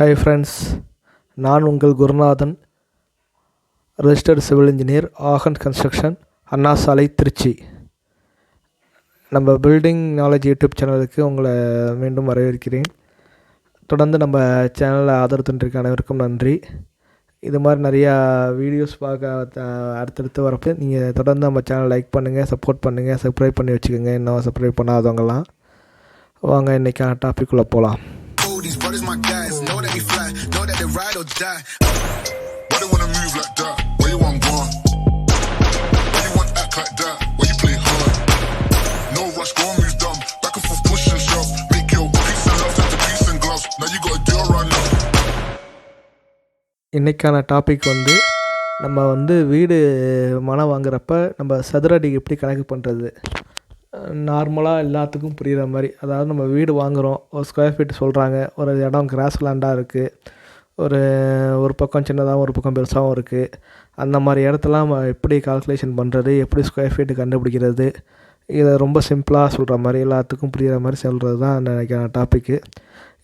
Hi friends நான் உங்கள் Gurunathan registered civil engineer Aagan construction Anna சாலை திருச்சி நம்ம பில்டிங் நாலேஜ் யூடியூப் சேனலுக்கு உங்களை மீண்டும் வரவேற்கிறேன். தொடர்ந்து நம்ம சேனலை ஆதரவு தந்திருக்க அனைவருக்கும் நன்றி. இது மாதிரி நிறையா வீடியோஸ் பார்க்க அடுத்தடுத்து வரப்போ நீங்கள் தொடர்ந்து நம்ம சேனலை லைக் பண்ணுங்கள் சப்போர்ட் பண்ணுங்கள் சப்ஸ்கிரைப் பண்ணி வச்சுக்கோங்க. இன்னும் சப்ஸ்கிரைப் பண்ணாதவங்கலாம் வாங்க இன்றைக்கான டாபிக்குள்ளே போகலாம் ride or die. Why they wanna move like that? Why you want one? Why you want act like that? Why you play hard? No rush, go and move dumb. Back and forth, push and shove. Make your peace and love turn peace and gloves. Now you gotta do it right now. இன்றைக்கான topic வந்து நம்ம வந்து வீடு மனம் வாங்குறப்ப நம்ம சதுரடி எப்படி கணக்கு பண்ணுறது நார்மலாக எல்லாத்துக்கும் புரிகிற மாதிரி அதாவது நம்ம வீடு வாங்குகிறோம் ஒரு ஸ்கொயர் ஃபீட் சொல்கிறாங்க ஒரு இடம் கிராஸ் லேண்டாக இருக்குது ஒரு ஒரு பக்கம் சின்னதாகவும் ஒரு பக்கம் பெருசாகவும் இருக்குது அந்த மாதிரி இடத்தெல்லாம் நம்ம எப்படி கால்குலேஷன் பண்ணுறது எப்படி ஸ்கொயர் ஃபீட்டு கண்டுபிடிக்கிறது இதை ரொம்ப சிம்பிளாக சொல்கிற மாதிரி எல்லாத்துக்கும் புரிகிற மாதிரி சொல்கிறது தான் நினைக்கிறேன் டாப்பிக்கு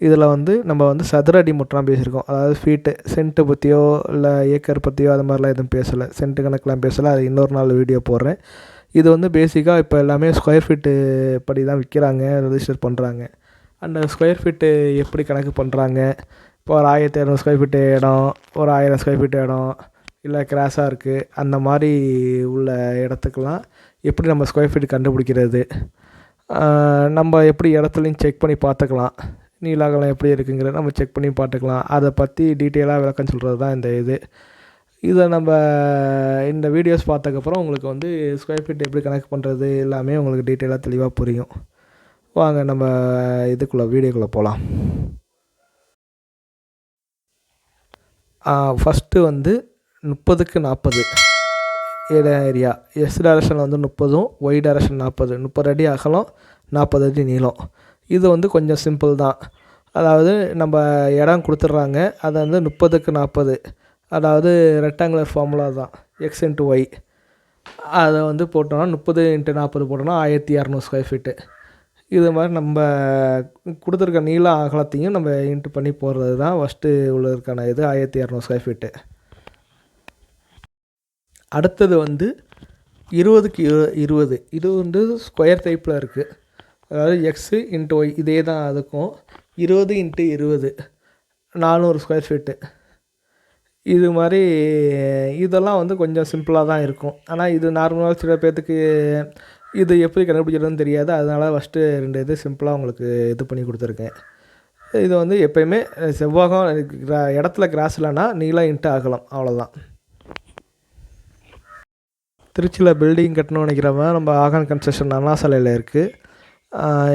இதில் வந்து நம்ம வந்து சதுர அடி மட்டும் பேசியிருக்கோம். அதாவது ஃபீட்டு சென்ட்டு பற்றியோ இல்லை ஏக்கர் பற்றியோ அது மாதிரிலாம் எதுவும் பேசலை. சென்ட்டு கணக்கெலாம் பேசலை. அது இன்னொரு நாள் வீடியோ போடுறேன். இது வந்து பேசிக்காக இப்போ எல்லாமே ஸ்கொயர் ஃபீட்டு படி தான் விற்கிறாங்க ரெஜிஸ்டர் பண்ணுறாங்க அந்த ஸ்கொயர் ஃபீட்டு எப்படி கணக்கு பண்ணுறாங்க இப்போ ஒரு ஆயிரத்தி இரநூறு ஸ்கொயர் ஃபீட்டு இடம் ஒரு ஆயிரம் ஸ்கொயர் ஃபீட்டு இடம் இல்லை கிராஸாக இருக்குது அந்த மாதிரி உள்ள இடத்துக்குலாம் எப்படி நம்ம ஸ்கொயர் ஃபீட் கண்டுபிடிக்கிறது? நம்ம எப்படி இடத்துலையும் செக் பண்ணி பார்த்துக்கலாம். நீலாகலம் எப்படி இருக்குங்கிறத நம்ம செக் பண்ணி பார்த்துக்கலாம். அதை பற்றி டீட்டெயிலாக விளக்கம் சொல்கிறது தான் இந்த இது. இதை நம்ம இந்த வீடியோஸ் பார்த்ததுக்கப்புறம் உங்களுக்கு வந்து ஸ்கொயர் ஃபீட் எப்படி கனெக்ட் பண்ணுறது எல்லாமே உங்களுக்கு டீட்டெயிலாக தெளிவாக புரியும். வாங்க நம்ம இதுக்குள்ளே வீடியோக்குள்ளே போகலாம் ஃபஸ்ட்டு வந்து முப்பதுக்கு நாற்பது இடம் ஏரியா எஸ் டைரக்ஷன் வந்து முப்பதும் ஒய் டைரக்ஷன் நாற்பது முப்பது அடி அகலம் நாற்பது அடி நீளம். இது வந்து கொஞ்சம் சிம்பிள் தான். அதாவது நம்ம இடம் கொடுத்துட்றாங்க. அதை வந்து முப்பதுக்கு நாற்பது அதாவது ரெக்டாங்குலர் ஃபார்முலா தான். எக்ஸ் இன்ட்டு ஒய் அதை வந்து போட்டோம்னா முப்பது இன்ட்டு நாற்பது போட்டோம்னா ஆயிரத்தி இரநூறு ஸ்கொயர் ஃபீட்டு இது மாதிரி நம்ம கொடுத்துருக்க நீள அகலத்தையும் நம்ம இன்ட்டு பண்ணி போடுறது தான் ஃபஸ்ட்டு உள்ளதுக்கான இது ஆயிரத்தி இரநூறு ஸ்கொயர் ஃபீட்டு அடுத்தது வந்து இருபதுக்கு இரு இருபது. இது வந்து ஸ்கொயர் டைப்பில் இருக்குது அதாவது எக்ஸு இன்ட்டு ஒய் இதே தான் அதுக்கும். இருபது இன்ட்டு இருபது. நானூறு ஸ்கொயர் ஃபீட்டு இது மாதிரி இதெல்லாம் வந்து கொஞ்சம் சிம்பிளாக தான் இருக்கும். ஆனால் இது நார்மலாக சில பேர்த்துக்கு இது எப்படி கண்டுபிடிக்கிறதுன்னு தெரியாது. அதனால் ஃபஸ்ட்டு ரெண்டு இது சிம்பிளாக உங்களுக்கு இது பண்ணி கொடுத்துருக்கேன். இது வந்து எப்பயுமே செவ்வாகம் கிரா- இடத்துல கிராஸ் இல்லைன்னா நீளாக இன்ட்டு ஆகலாம் அவ்வளோதான் திருச்சியில் பில்டிங் கட்டணும்னு நினைக்கிறவங்க நம்ம ஆகான் கன்ஸ்ட்ரக்ஷன் அண்ணா சாலையில் இருக்குது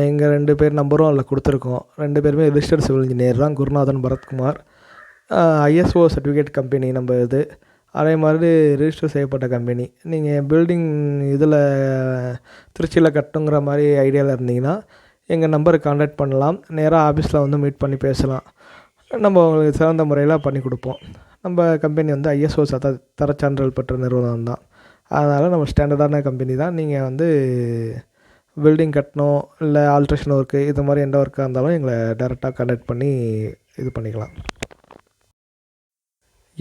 எங்கள் ரெண்டு பேர் நம்பரும் அதில் கொடுத்துருக்கோம். ரெண்டு பேருமே ரிஜிஸ்டர்ட் சிவில் இன்ஜினியர் தான். Gurunathan Bharathkumar. ISO certificate company நம்ம இது. அதே மாதிரி ரிஜிஸ்டர் செய்யப்பட்ட கம்பெனி நீங்கள் பில்டிங் இதில் திருச்சியில் கட்டணுங்கிற மாதிரி ஐடியாவில் இருந்தீங்கன்னா எங்கள் நம்பருக்கு காண்டாக்ட் பண்ணலாம். நேராக ஆஃபீஸில் வந்து மீட் பண்ணி பேசலாம். நம்ம உங்களுக்கு சிறந்த முறையில் பண்ணி கொடுப்போம். நம்ம கம்பெனி வந்து ஐஎஸ்ஓ சத தரச்சான்றல் பெற்ற நிறுவனம் தான். அதனால் நம்ம ஸ்டாண்டர்டான கம்பெனி தான். நீங்கள் வந்து பில்டிங் கட்டணும் இல்லை ஆல்ட்ரேஷன் ஒர்க்கு இது மாதிரி எந்த ஒர்க்காக இருந்தாலும் எங்களை டேரெக்டாக கான்டாக்ட் பண்ணி இது பண்ணிக்கலாம்.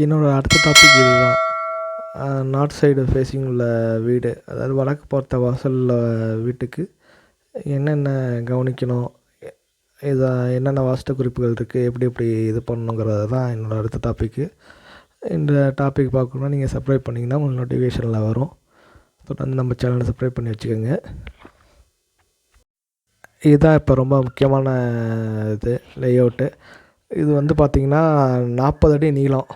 என்னோடய அடுத்த டாபிக் இதுதான். நார்த் சைடு ஃபேஸிங் உள்ள வீடு. அதாவது வடக்கு பார்த்த வாசலில் வீட்டுக்கு என்னென்ன கவனிக்கணும்? இதை என்னென்ன வாஸ்து குறிப்புகள் இருக்குது எப்படி எப்படி இது பண்ணணுங்கிறது தான் என்னோடய அடுத்த டாப்பிக்கு இந்த டாபிக் பார்க்கணுன்னா நீங்கள் சப்ஸ்கிரைப் பண்ணிங்கன்னா உங்களுக்கு நோட்டிஃபிகேஷனில் வரும். தொடர்ந்து நம்ம சேனலை சப்ஸ்கிரைப் பண்ணி வச்சுக்கோங்க. இதுதான் இப்போ ரொம்ப முக்கியமான இது லேஅவுட்டு இது வந்து பார்த்திங்கன்னா நாற்பது அடி நீளம்.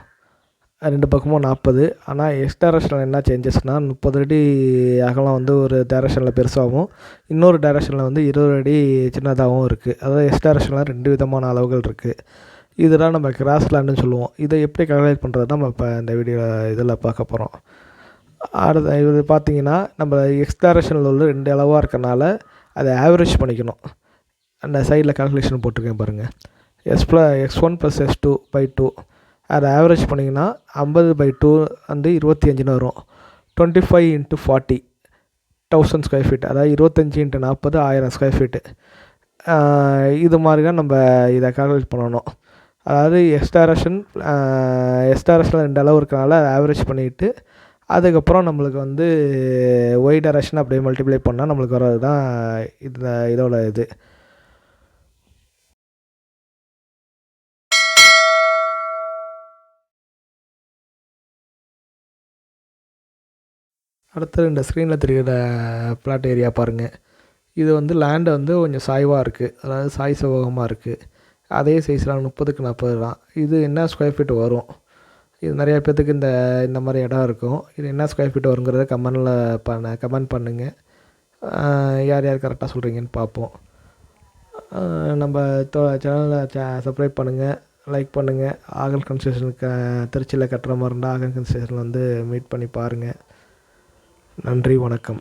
ரெண்டு பக்கமும் நாற்பது. ஆனால் எக்ஸ் டைரக்ஷனில் என்ன சேஞ்சஸ்னால் முப்பது அடி அகலம் வந்து ஒரு டைரக்ஷனில் பெருசாகவும் இன்னொரு டைரக்ஷனில் வந்து இருபது அடி சின்னதாகவும் இருக்குது அதாவது எக்ஸ் டைரக்ஷனில் ரெண்டு விதமான அளவுகள் இருக்குது இதெல்லாம் நம்ம கிராஸ் லேண்டுன்னு சொல்லுவோம். இதை எப்படி கால்குலேட் பண்ணுறது நம்ம இப்போ இந்த வீடியோ இதில் பார்க்க போகிறோம் அடுத்த இது பார்த்தீங்கன்னா நம்ம எக்ஸ் டைரக்ஷனில் உள்ள ரெண்டு அளவாக இருக்கனால அதை ஆவரேஜ் பண்ணிக்கணும். அந்த சைடில் கால்குலேஷன் போட்டிருக்கேன் பாருங்கள் S plus X one plus S two by two அதை ஆவரேஜ் பண்ணிங்கன்னா ஐம்பது பை டூ வந்து இருபத்தி அஞ்சுன்னு வரும். Twenty five into forty thousand square feet அதாவது இருபத்தஞ்சி இன்ட்டு நாற்பது ஆயிரம் ஸ்கொயர் ஃபீட்டு இது மாதிரி தான் நம்ம இதை கால்குலேட் பண்ணணும். அதாவது எஸ் டைரக்ஷன் ரெண்டு அளவு இருக்கனால ஆவரேஜ் பண்ணிவிட்டு அதுக்கப்புறம் நம்மளுக்கு வந்து ஒய் டேரக்ஷன் அப்படியே மல்டிப்ளை பண்ணால் நம்மளுக்கு வர்றது தான் இந்த இதோட இது. அடுத்தது இந்த ஸ்க்ரீனில் தெரிகிற பிளாட் ஏரியா பாருங்கள் இது வந்து லேண்டு வந்து கொஞ்சம் சாய்வாக இருக்குது அதாவது சாய் செவ்வகமாக இருக்குது அதே சைஸில் முப்பதுக்கு நாற்பது தான். இது என்ன ஸ்கொயர் ஃபீட் வரும்? இது நிறையா பேர்த்துக்கு இந்த இந்த மாதிரி இடம் இருக்கும். இது என்ன ஸ்கொயர் ஃபீட் வருங்கிறத கமெண்டில் பண்ண கமெண்ட் பண்ணுங்கள் யார் யார் கரெக்டாக சொல்கிறீங்கன்னு பார்ப்போம். நம்ம சேனலை சப்ஸ்கிரைப் பண்ணுங்கள் லைக் பண்ணுங்கள் ஆகல் கன்ஸ்ட்ரக்ஷனுக்கு திருச்சியில் கட்டுற மாதிரி இருந்தால் ஆகல் கன்ஸ்டேஷனில் வந்து மீட் பண்ணி பாருங்கள் நன்றி வணக்கம்.